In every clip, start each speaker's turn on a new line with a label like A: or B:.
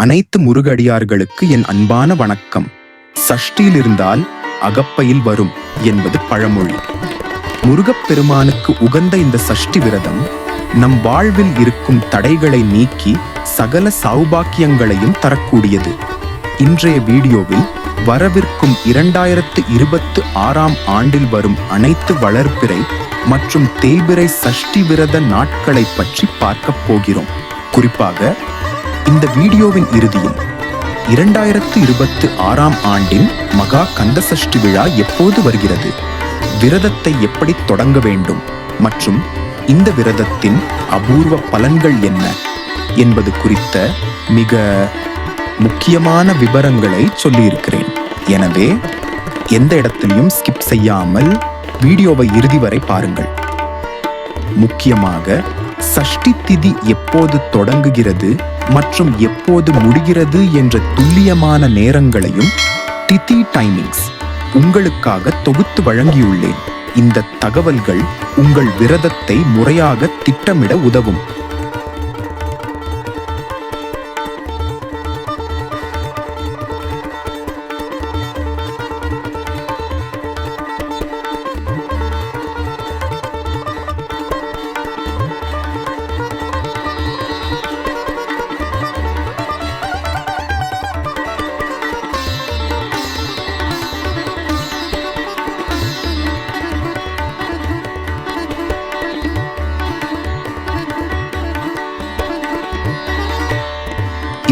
A: அனைத்து முருகடியார்களுக்கு என் அன்பான வணக்கம். சஷ்டியில் இருந்தால் அகப்பையில் வரும் என்பது பழமொழி. முருகப்பெருமானுக்கு உகந்த இந்த சஷ்டி விரதம் நம் வாழ்வில் இருக்கும் தடைகளை நீக்கி சகல சௌபாக்கியங்களையும் தரக்கூடியது. இன்றைய வீடியோவில் வரவிருக்கும் இரண்டாயிரத்து இருபத்து ஆறாம் ஆண்டில் வரும் அனைத்து வளர்ப்பிறை மற்றும் தேய்பிறை சஷ்டி விரத நாட்களை பற்றி பார்க்கப் போகிறோம். குறிப்பாக இந்த வீடியோவின் இறுதியில் இரண்டாயிரத்து இருபத்து ஆறாம் ஆண்டின் மகா கந்தசஷ்டி விழா எப்போது வருகிறது? விரதத்தை எப்படி தொடங்க வேண்டும்? மற்றும் இந்த விரதத்தின் அபூர்வ பலன்கள் என்ன? என்பது குறித்த மிக முக்கியமான விவரங்களை சொல்லியிருக்கிறேன். எனவே எந்த இடத்திலையும் ஸ்கிப் செய்யாமல் வீடியோவை இறுதி வரை பாருங்கள். முக்கியமாக சஷ்டி திதி எப்போது தொடங்குகிறது மற்றும் எப்போது முடிகிறது என்ற துல்லியமான நேரங்களையும் திதி டைமிங்ஸ் உங்களுக்காக தொகுத்து வழங்கியுள்ளேன். இந்த தகவல்கள் உங்கள் விரதத்தை முறையாக திட்டமிட உதவும்.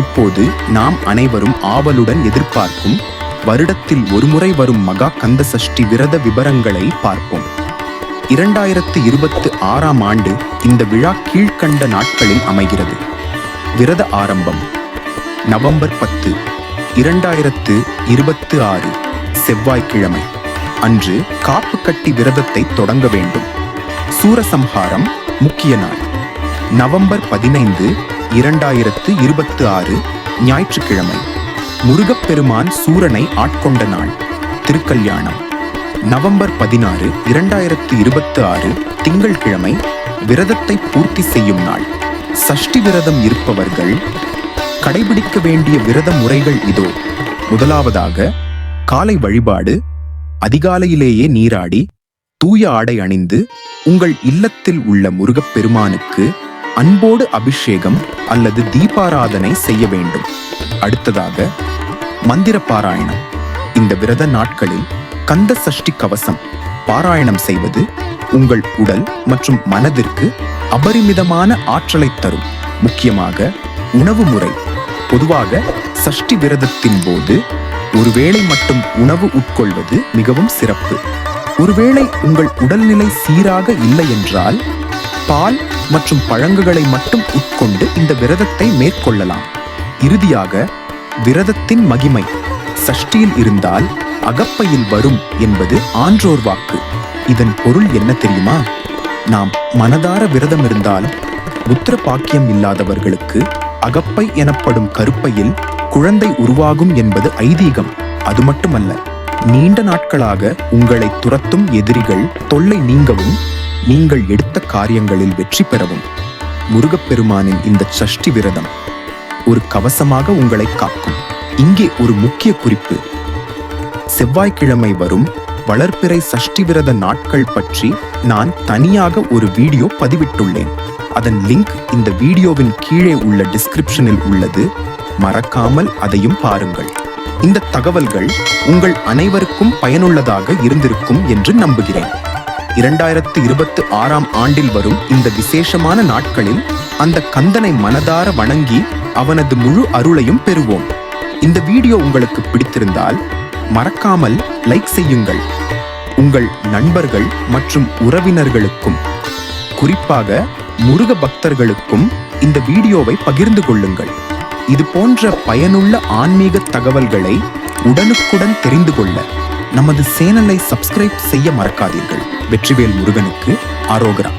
A: இப்போது நாம் அனைவரும் ஆவலுடன் எதிர்பார்க்கும் வருடத்தில் ஒருமுறை வரும் மகா கந்த சஷ்டி விரத விவரங்களை பார்ப்போம். இரண்டாயிரத்து இருபத்து ஆறாம் ஆண்டு இந்த விழா கீழ்கண்ட நாட்களில் அமைகிறது. விரத ஆரம்பம் நவம்பர் பத்து இரண்டாயிரத்து இருபத்து ஆறு செவ்வாய்க்கிழமை. அன்று காப்பு கட்டி விரதத்தை தொடங்க வேண்டும். சூரசம்ஹாரம் முக்கிய நாள். நவம்பர் பதினைந்து இரண்டாயிரத்து இருபத்து ஆறு ஞாயிற்றுக்கிழமை முருகப்பெருமான் சூரனை ஆட்கொண்ட நாள் திருக்கல்யாணம். நவம்பர் பதினாறு இரண்டாயிரத்து இருபத்து ஆறு திங்கள் கிழமை விரதத்தை பூர்த்தி செய்யும் நாள். சஷ்டி விரதம் இருப்பவர்கள் கடைபிடிக்க வேண்டிய விரத முறைகள் இதோ. முதலாவதாக காலை வழிபாடு அதிகாலையிலேயே நீராடி தூய ஆடை அணிந்து உங்கள் இல்லத்தில் உள்ள முருகப்பெருமானுக்கு அன்போடு அபிஷேகம் அல்லது தீபாராதனை செய்ய வேண்டும். அடுத்ததாக மந்திர பாராயணம் இந்த விரத நாட்களில் கந்த சஷ்டி கவசம் பாராயணம் செய்வது உங்கள் உடல் மற்றும் மனதிற்கு அபரிமிதமான ஆற்றலை தரும். முக்கியமாக உணவு முறை. பொதுவாக சஷ்டி விரதத்தின் போது ஒருவேளை மட்டும் உணவு உட்கொள்வது மிகவும் சிறப்பு. ஒருவேளை உங்கள் உடல்நிலை சீராக இல்லை என்றால் பால் மற்றும் பழங்குகளை மட்டும் உட்கொண்டு இந்த விரதத்தை மேற்கொள்ளலாம். இறுதியாக விரதத்தின் மகிமை சஷ்டியில் இருந்தால் அகப்பையில் வரும் என்பது ஆன்றோர் வாக்கு. இதன் பொருள் என்ன தெரியுமா? நாம் மனதார விரதம் இருந்தால் புத்திர பாக்கியம் இல்லாதவர்களுக்கு அகப்பை எனப்படும் கருப்பையில் குழந்தை உருவாகும் என்பது ஐதீகம். அது மட்டுமல்ல நீண்ட நாட்களாக உங்களை துரத்தும் எதிரிகள் தொல்லை நீங்கவும் நீங்கள் எடுத்த காரியங்களில் வெற்றி பெறவும். முருகப்பெருமானின் இந்த சஷ்டி விரதம் ஒரு கவசமாக உங்களை காக்கும். இங்கே ஒரு முக்கிய குறிப்பு. செவ்வாய்க்கிழமை வரும் வளர்ப்பிறை சஷ்டி விரத நாட்கள் பற்றி நான் தனியாக ஒரு வீடியோ பதிவிட்டுள்ளேன். அதன் லிங்க் இந்த வீடியோவின் கீழே உள்ள டிஸ்கிரிப்ஷனில் உள்ளது. மறக்காமல் அதையும் பாருங்கள். இந்த தகவல்கள் உங்கள் அனைவருக்கும் பயனுள்ளதாக இருந்திருக்கும் என்று நம்புகிறேன். இரண்டாயிரத்து இருபத்து ஆறாம் ஆண்டில் வரும் இந்த விசேஷமான நாட்களில் அந்த கந்தனை மனதார வணங்கி அவனது முழு அருளையும் பெறுவோம். இந்த வீடியோ உங்களுக்கு பிடித்திருந்தால் மறக்காமல் லைக் செய்யுங்கள். உங்கள் நண்பர்கள் மற்றும் உறவினர்களுக்கும் குறிப்பாக முருக பக்தர்களுக்கும் இந்த வீடியோவை பகிர்ந்து கொள்ளுங்கள். இது போன்ற பயனுள்ள ஆன்மீக தகவல்களை உடனுக்குடன் தெரிந்து கொள்ள நமது சேனலை சப்ஸ்கிரைப் செய்ய மறக்காதீர்கள். வெற்றிவேல் முருகனுக்கு ஆரோகரா